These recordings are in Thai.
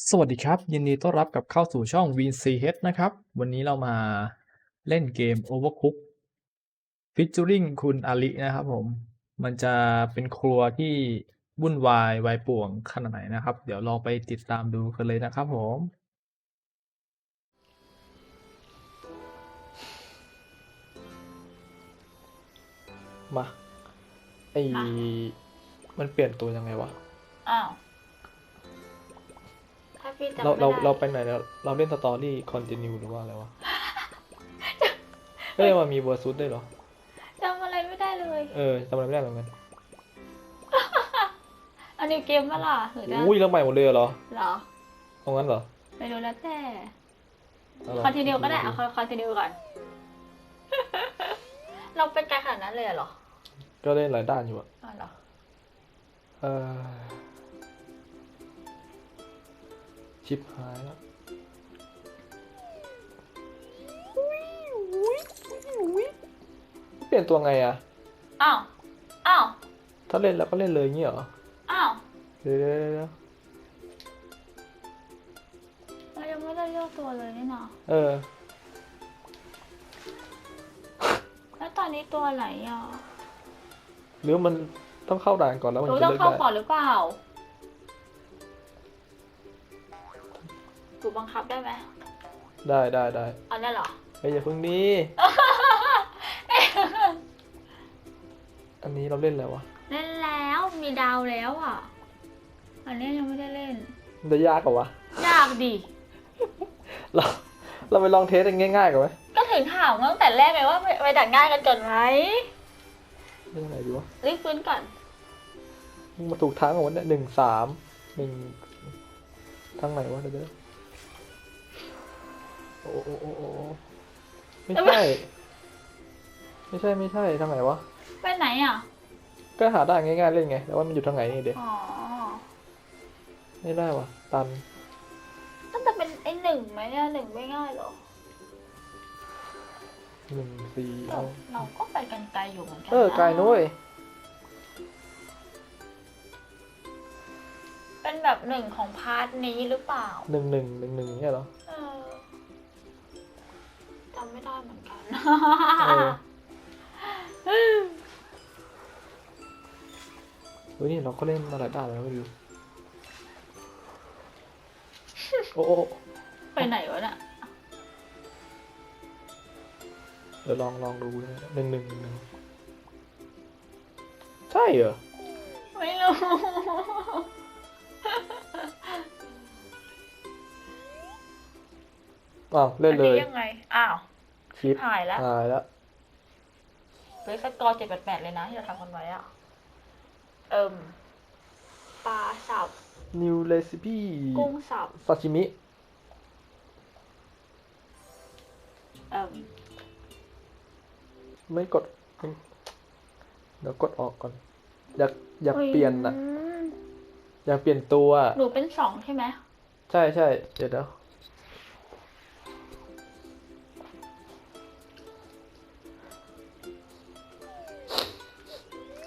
สวัสดีครับ ยินดีต้อนรับกลับเข้าสู่ช่อง VCH นะครับ วันนี้เรามาเล่นเกม Overcooked featuring คุณอาลินะครับผม มันจะเป็นครัวที่วุ่นวายวายป่วงขนาดไหนนะครับ เดี๋ยวลองไปติดตามดูกันเลยนะครับผมมาไอมามันเปลี่ยนตัวยังไงวะ อ้าวถ้า พี่จำเราไม่เราได้เราไปไหนแล้วเราเล่นสตอรี่คอนติเนียหรือว่าอะไรวะเฮ้ยมันมีเวอร์ซูดด้วยเหรอ จำอะไรไม่ได้เลย เออจำอะไรไม่ได้เหมือนกันอันนี้เกมปะล่ะหรือจะอุ้ยแล้วใหม่หมดเลยเหรอเหรอเอางั้นเหรอไม่รู้แล้วแต่เอาเหรอคอนติเนียก็ได้เอาคอนติเนียก่อน เราเป็นไกลขนาดนั้นเลยเหรอก็เล่นหลายด้านอยู่อะอ๋อเหรอ เออ ชิปหายแล้วเปลี่ยนตัวไงอะอ้าว อ้าว ถ้าเล่นแล้วก็เล่นเลยอย่างงี้เหรอ อ้าวเดี๋ยวเดี๋ยวเดี๋ยวเดี๋ยวเรายังไม่ได้เลือกตัวเลยนี่นาเออ แล้วตอนนี้ตัวไหนอะหรือมันต้องเข้าด่านก่อนแล้วมันหนูจะต้องเลือกเข้าได้ก่อนหรือเปล่า หนูบังคับได้ไหมได้ได้ได้เอานั่นเหรอเฮ้ยอย่าเพิ่งนี้อันนี้เราเล่นแล้ววะเล่นแล้วมีดาวแล้วอะ อันนี้ยังไม่ได้เล่นมันจะยากกว่าวะยากดิเราเราไปลองเทสกันง่ายๆกันไหมก็ถึงถามตั้งแต่แรกไงว่าไปไปดัดง่ายกันก่อนไหมเรื่องไหนดีวะรีบฟื้นก่อนมึงมาถูกทางของวันเนี่ยหนึ่งสามหนึ่งทางไหนวะเดี๋ยวเดี๋ยว โอ้โอ้โอ้โอ้โอ้ไม่ใช่ ไม่ใช่ไม่ใช่ทางไหนวะ ไปไหนอะ ก็หาได้ง่ายๆเล่นไง แต่ว่ามันอยู่ทางไหนนี่เดี๋ยวอ๋อ ไม่ได้วะตันตั้งแต่เป็นไอหนึ่งไหมเนี่ยหนึ่งไม่ง่ายหรอหนึ่งสี่เราเอาเราก็ไปกันไกลอยู่เหมือนกัเออไกลนุ้ยเป็นแบบหนึ่งของพาร์ทนี้หรือเปล่า หนึ่งหนึ่งหนึ่งหนึ่งเนี่ยเหรอเออจำ ไม่ได้เหมือนกัน เออเฮ้ยนี่เราก็เล่นมาหลายด่านแล้วไม่รู้โอ้โอ้ไปไหนวะเนี่ยเดี๋ยวลองลองดูนะหนึ่งหนึ่งหนึ่งหนึ่งใช่เหรอ ไม่รู้ อ้าว เล่นเลย อัยังไง อ้าว ชิปหายแล้ว หายแล้วเหลยสกอร์เจ็ดแปดแปดเลยนะที่เราทำกันไว้อะเอิ่มปลาสับ new recipe กุ้งสับ ซาชิมิ เอิ่มไม่กดไม่เดี๋ยวกดออกก่อน อยากอยากเปลี่ยนอะอืมอยากเปลี่ยนตัว หนูเป็นสองใช่ไหม ใช่ใช่เดี๋ยวเดี๋ยว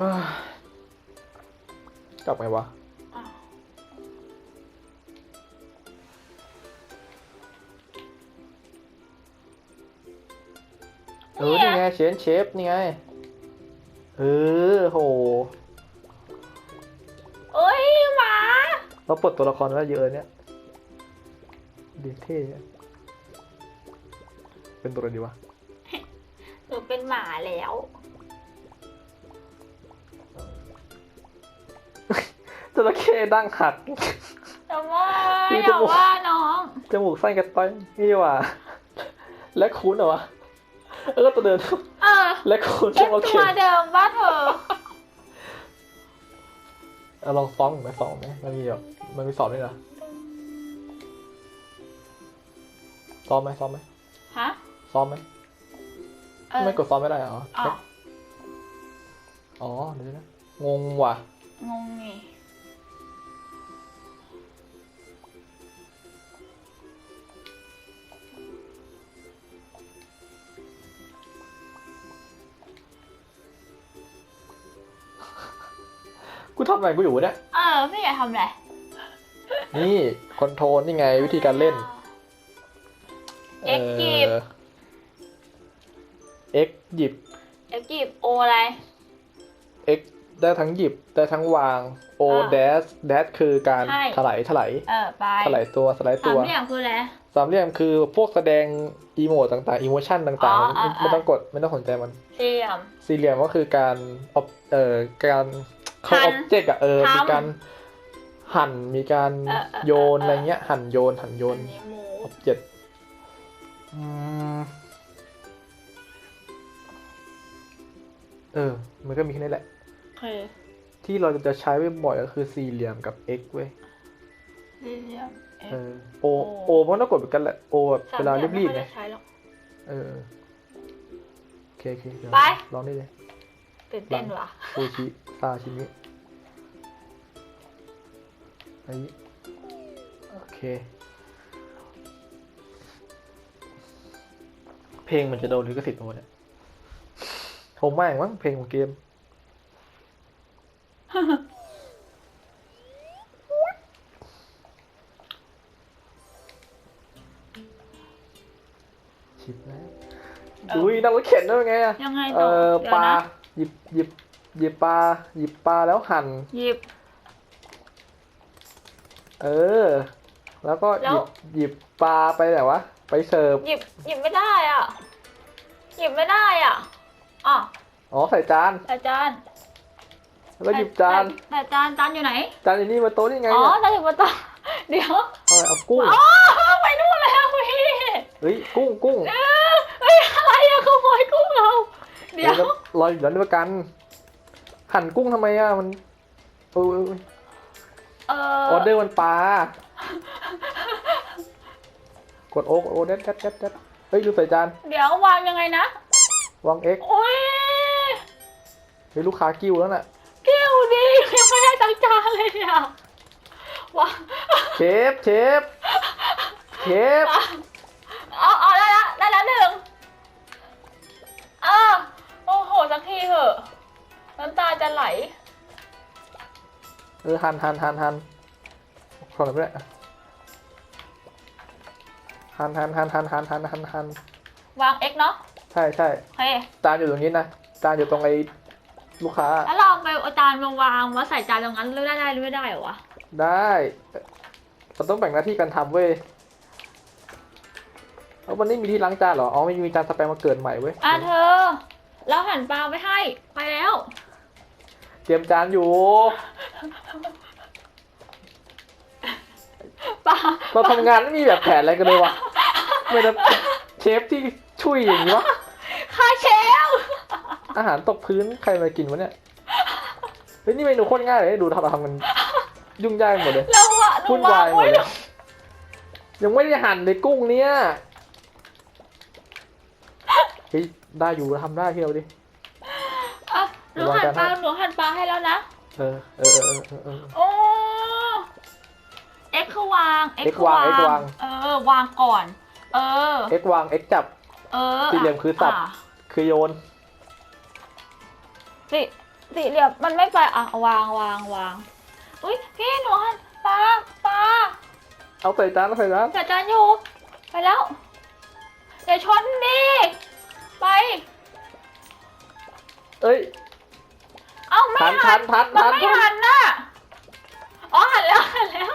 กลับไงวะอ้าวเออ นี่ไงเชนเชฟ นี่ไง เออ โหเอ้ยหมา เราปลดตัวละครแล้วเยอะเนี่ยดีเท่อะเป็นตัวอะไรดีวะ หนูเป็นหมาแล้ว ระเข้ดั้งหักแต่ว่ามีอจย่ามูก ว่าน้อง จมูกสั้นกระต้อยนี่ว่ะและคุ้นเหรอวะเออตัวเดิน เออและคุ้นเป็ใช่นโอเคตัวเดิมบ้าเธอ เอาลองซ้อมอีกไหมซ้อมไหมมันมีแบบมันมีสอนด้วยนะซ้อมไหมซ้อมไหมฮะซ้อมไหมเออไม่กดซ้อมไม่ได้เหรอ อ้าวอ๋อเดี๋ยวนะงงว่ะ งงไง ทำอะไรกูอยู่วะเนี่ยเออ ไม่อยากทำอะไรนี่คอนโทรลนี่ไงวิธีการเล่น เอ็กซ์หยิบ เอ็กหยิบ เอ็กซ์หยิบโออะไร X ได้ทั้งหยิบได้ทั้งวาง O อ่า dash dash คือการใช่ ถลายถลายเออไปถลายตัวสไลด์สาตัมว เหลี่ยมคืออะไร สามเหลี่ยมคือพวกแสดงอีโมต่างๆอีโมชันต่างอ๋อๆอ่าไม่ไม่ต้องกดไม่ต้องสนใจมันสี่เหลี่ยม สี่เหลี่ยมก็คือการอบเอ่อการ เข้าหั่อนอบเจกต์อะเออทำมีการหั่น มีการเออเออโยนเอออะไรเงี้ย หั่นโยน หั่นโยนอันนี้หมูออบเจกต์เออ มันก็มีแค่นี้แหละโอเคที่เราจะใช้บ่อยๆก็คือสี่เหลี่ยมกับ x เว้ย สี่เหลี่ยมเอ็กเอซ์อ o o มันต้องกดเหมือนกันแหละ o แบบสามเวลาเหลี่ยมรีบๆไม่ไงค่อยได้ใช้หรอกเออโอเคโอเคเดี๋ยวไปลองนี่เลยตื่นเต้นว่ะ ซูชิซาชิมิไอ้โอเค เพลงมันจะโดนลิขสิทธิ์หมดเนี่ยคงไม่มั้งเพลงของเกม ชิบแล้ว เอออุ้อุ้ยนั่งรถเข็นได้ไงอะยังไงเอต่ออเดี๋ยวปลานะหยิบหยิบ หยิบปลาหยิบปลาแล้วหั่นหยิบ เออ แล้วก็หแล้ยิวบหยิบปลาไปไหนวะไปเสิร์ฟหยิบหยิบไม่ได้อะหยิบไม่ได้อะอ๋ออ๋อใส่จานแต่จานแล้วก็หยิบจานแต่แต่จานจานอยู่ไหน จานอยู่นี่มาโต๊ะนี่ไงอ๋อเนี่ยจานอยู่บนโต๊ะเดี๋ยวเอาเอากุ้งอ๋อไปนู่นแล้วพี่เฮ้ยกุ้งกุ้งเออเฮ้ยอะไรอะขโมยกุ้งเราเดี๋ยวแล้วรออยู่แล้วด้วยกัน หั่นกุ้งทำไมอะมันเออเออออเดอร์มันปลากดโอ๊กโอ๊กเด็ดเด็ดเด็ดเด็ดเฮ้ยลืมใส่จานเดี๋ยววางยังไงนะวางเอ็กโอ้ยเฮ้ยลูกค้ากิ้วแล้วน่ะเกี่ยวดิยังไม่ได้ตั้งจานเลยอะวางเชฟเชฟเชฟ ไหล เออหั่นหั่นหั่นหั่นขอหน่อยไม่ได้หั่นหั่นหั่นหั่นหั่นหั่นหั่นหั่นวาง X เนาะใช่ใช่โอเคจานอยู่ตรงนี้นะจานอยู่ตรงไอ้ลูกค้า แล้วเราเอาไปเอาจานมาวางมาใส่จานตรงนั้นหรือได้ได้หรือไม่ได้เหรอวะได้เราต้องแบ่งหน้าที่กันทำเว้ยแล้วมันไม่มีที่ล้างจานเหรอ อ๋อไม่มีจานสแปมมาเกิดใหม่เว้ย อะเธอแล้วหั่นปลาไว้ให้ ไปแล้ว เตรียมจานอยู่ปลาเราทำงานไม่มีแบบแผนอะไรกันเลยวะไม่ได้เชฟที่ช่วยอย่างนี้วะค่าเชลอาหารตกพื้นใครมากินวะเนี่ยเฮ้ยนี่เมนูโคตรง่ายเลยดูทำเราทำมันยุ่งยากหมดเลยแล้วอะหนูวุ่นวาวางยหมดไว้เลยยังไม่ได้หั่นเลยกุ้งเนี่ยเฮ้ยได้อยู่ทำได้พี่เอาดิอะ หนูหั่นปลาหนูหั่นปลาให้แล้วนะ เออเออเออเออเออเออโอ้ X คือวาง X X คือวางวาง X วาง เออ วางก่อน เออ เอ็กวางเอ็กจับ เออสี่เหลี่ยมคือสับะคือโยน สี่สี่เหลี่ยมมันไม่ไปอะวางวางวางอุ้ยพี่หนูหั่นปลาปลาเอาใส่จานเอาใส่จานจัดจานอยู่ไปแล้วอย่าชนดิไป เอ้ย เอ้าไม่ทันหันทันทัมันนไม่ทันหันน่ะอ๋อหันแล้วหันแล้ว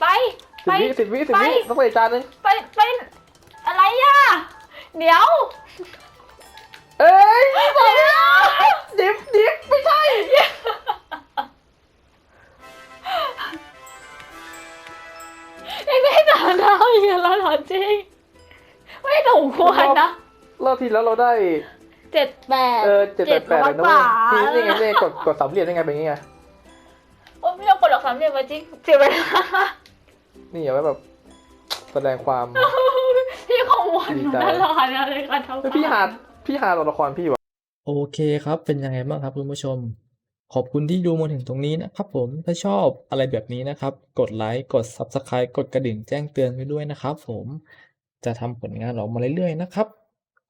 ไป สิไป บวิสิบวิสิบไปวิต้องใส่จานหนึงไปไปอะไรอะ เดี๋ยวเอ้ยเดี๋ยวดิฟดิฟไม่ใช่ยังไม่สามเท้าอีกแล้วเหรอจริง ไม่ถูกควรนะ รอบที่แล้วเราได้ เจ็ดแปดเออเจ็ดแปดแปดเลยนะร้เว้อยยนี่นี่ไงกว่านี่ไงกดกดสามเหลี่ยมได้ไงเป็นยังไงโอ้ไม่ต้องกดหรอกสามเหลี่ยมมาจริงเสียเวลานี่อย่าไว้แบบแสดงความพี่คงวนดีมาใจตลอดเลยการทำเฮ้ยพี่หาพี่หาตัวละครพี่วะโอเคครับ เป็นยังไงบ้างครับคุณผู้ชม ขอบคุณที่ดูมาถึงตรงนี้นะครับผมถ้าชอบอะไรแบบนี้นะครับ กดไลค์กด Subscribe กดกระดิ่งแจ้งเตือนไว้ด้วยนะครับผมจะทำผลงานออกมาเรื่อยๆนะครับ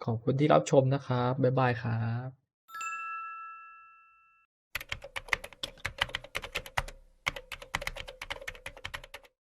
ขอบคุณที่รับชมนะครับ บ๊ายบายครับ